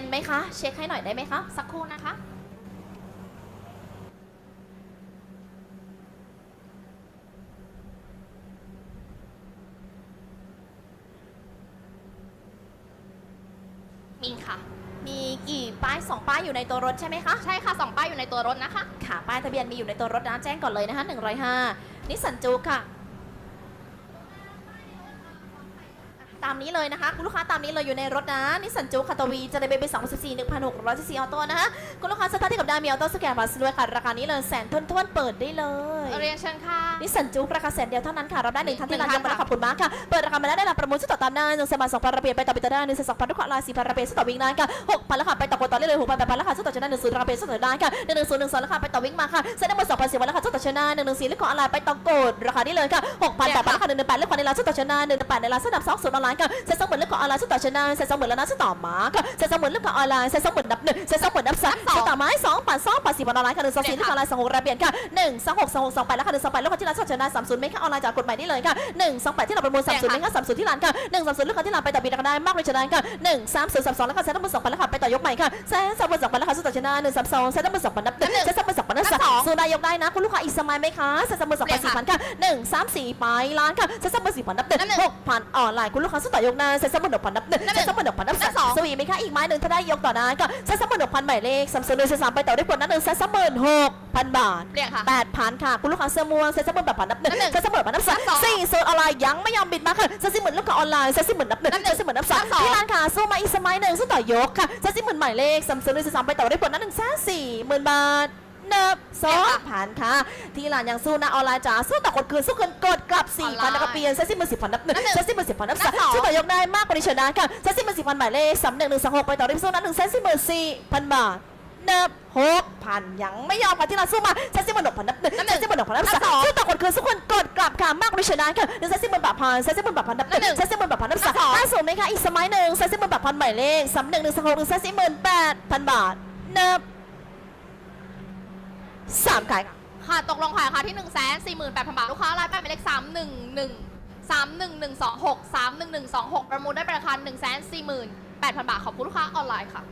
นไหมคะ เช็คให้หน่อยได้ไหมคะ สักครู่นะคะ มีค่ะ มีกี่ป้ายสองป้ายอยู่ในตัวรถใช่ไหมคะ ใช่ค่ะสองป้ายอยู่ในตัวรถนะคะ ค่ะ ป้ายทะเบียนมีอยู่ในตัวรถนะแจ้งก่อนเลยนะคะ105นิสสันจูกค่ะ ตามนี้เลยนะคะคุณลูกค้าตามนี้เลยอยู่ในรถนะนิสสันจูคาตวีจะได้เบไป2014 1,600ซีซีออโต้นะคะคุณลูกค้าสตาร์ทที่กับดามีออโต้สแกนพลัสด้วยค่ะ ราคานี้เลยแสนทวนๆเปิดได้เลยเรียนเชิญค่ะนิสสันจูราคาแสนเดียวเท่านั้นค่ะเราได้หนึ่งท่านที่ร้านหนึ่ยังงท่านมาขอบคุณมากค่ะเปิดราคามาแล้วได้รับประมูลสุดต่อตามหน้าหนึ่งสมัครสองพันระเบียบไปต่อปิดต่อได้หนึ่งสองพันทุกขลายสี่พันระเบียบสุดต่อวิ่งนานค่ะหกพันราคาไปต่อกดต่อได้เลยหกพันแปดพันราคาสุดต่อชนะหนึ่งศูนย์ราคาเป็นสุดต่อได้ค่ะหนึ่งหนึ่งศูนย์หนึ่งสองราคาไปต่อวิ่งมาค่ะเซ็นได้หมดสองพันสี่พันราคาสุดต่อชนะหนึ่งหนึ่งสี่เลขของอะไรไปต่อกดราคานี้เลยค่ะหกพันแปดพันราคาหนึ่งหนึ่งแปดเลขของในร้านสุดต่อชนะหนึ่งหนึ่งแปดในร้านสุดดับสองศูนย์ออนไลน์ค่ะเซ็นสองหมื่นเลขของออนไลน์สุดต่อชนะเซ็นสองหมื่นแล้วนะสุดต่อมาค่ะเซ็นสองหมื่นเลขของออนไลน์เซ็นสองหมื่นนับหนึ่งเซ็นสองหมื่นนับสามสุดต่อไม้สองพันสองพันสี่พันออนไลน์ค่ะหนึ่งสองสี่เลขของออนไลน์สองหกระเบียนค่ะหนึ่งสองหกสองหกสองแปดราคาหนึ่งสองแปดเลขของที่ร้านสุดต่อชนะสามศูนย์ไม่ค่ะออนไลน์จากกฎหมายนี้เลยค่ะหนึ่งสองแปดที่เราประมูลสามศูนย์ไม่ค่ะสามศูนย์ที่ร้านค่ะหนึ่งสามศูนย์เลขของที่ร้านไปต่อบิดราคาได้มากเลยชนะค่ะหนึ่งสามศูนย์สามสองราคาเซ็นทั้งหมดสองพันราคาไปต่อยกใหม่ค่ะเซ็นสองพันสองพันราคาสุดต่อชนะหนึ่งสามสองเซ็นทั้งหมดสองพันนับหนึ่งเซ็นทั้งหมดสองพันนับส องส่วนนายกได้นะ คุณลูกค้าอีกสมัยไหมคะเซ็นทั้งหมดสองพันสี่พันค่ะหนึ่งสามสี่ไปล้านค่ะเซ็นทั้งหมดสี่พันนับหนึ่งหกพันออนไลน์คุณลูกค้าสุดต่อยกนะเซ็นทั้งหมดหกพันนับหนึ่งเซ็นทั้งหมดหกพันนับสองสวีไหมคะอีกไม้หนึ่งถ้าได้ยกต่อได้ก็เซ็นทั้งหมดหกพันหมายเลขสามศูนย์หนึ่งสามไปต่อได้ผลนับหนึ่งเซ็นทั้งหมดหกพันบาทเรียกค่ะแปดพันค่ะคุณลูกค้าเสื้อม่วงเซ็นซัมเบอร์แบบพันนับหนึ่งนับหนึ่งเซ็นซัมเบอร์แบบนับสองนับสองสี่โซนออนไลน์ยังไม่ยอมบิดมาค่ะเซ็นซิเหมือนลูกค้าออนไลน์เซ็นซิเหมือนนับหนึ่งนับหนึ่งเซ็นซิเหมือนนับสองนับสองที่ร้านค่ะสู้มาอีกสมัยหนึ่งสู้ต่อยกค่ะเซ็นซิเหมือนหมายเลขสามศูนย์หนึ่งสามไปต่อได้ผลนับหนึ่งแสนสี่หมื่นบาท นับสองพันค่ะ ที่ร้านยังสู้นะออนไลน์จ๋าสู้ต่อกดคืนสู้คืนกดกลับสี่พันแล้วก็เปลี่ยนเซ็นซิเหมือนสิบพันนับหนึ่งนับหนึ่งเซ็นซิเหมือนสิบพันนับสองนับสองสู้ต่อยกได้มากกว่านี้ชนะค่ะเซ็นซิเหมือนสิบพันหมายเลขสามหนึ่งหนึ่งสองหกไปต่อได้สู้นับหนึ่งเซ็นซิเหมือนสี่พันบาทนับหกพันยังไม่ยอมค่ะที่เราสู้มาเซนซิมันดกพันนับหนึ่งนับหนึ่เซงนซิมันดกพันนับนับสาสมองสู้ต่อกดคืนสู้คนกดกลับค่ะมากกว่าชนะค่ะหนึ่งเซนซิมันแบบพันเซนซิมันแบบพันนับหนึ่งนับหนึ่งเซนซิมันแบบพันนับสามนับสองล่าสุดไหมคะอีกสมัยหนึ่งเซนซิมันแบบพันหมายเลขสามหนึ่งหนึ่งสองหกหนึ่งเซนซิมันแปดพันบาทนับ สามขายค่ะ ค่ะตกลงขายค่ะที่1นึ่งแสนสี่หมื่นแปดพันบาท ลูกค้ารายแปดหมายเลขสามหนึ่งหนึ่งสามหนึ่งหนึ่งสองหกสามหนึ่งหนึ่งสองหกประมูลได้ราคาหนึ่งแสนสี่หมื่นแปดพันบาท ขอบคุณลูกค้าออนไลน์ค่ะ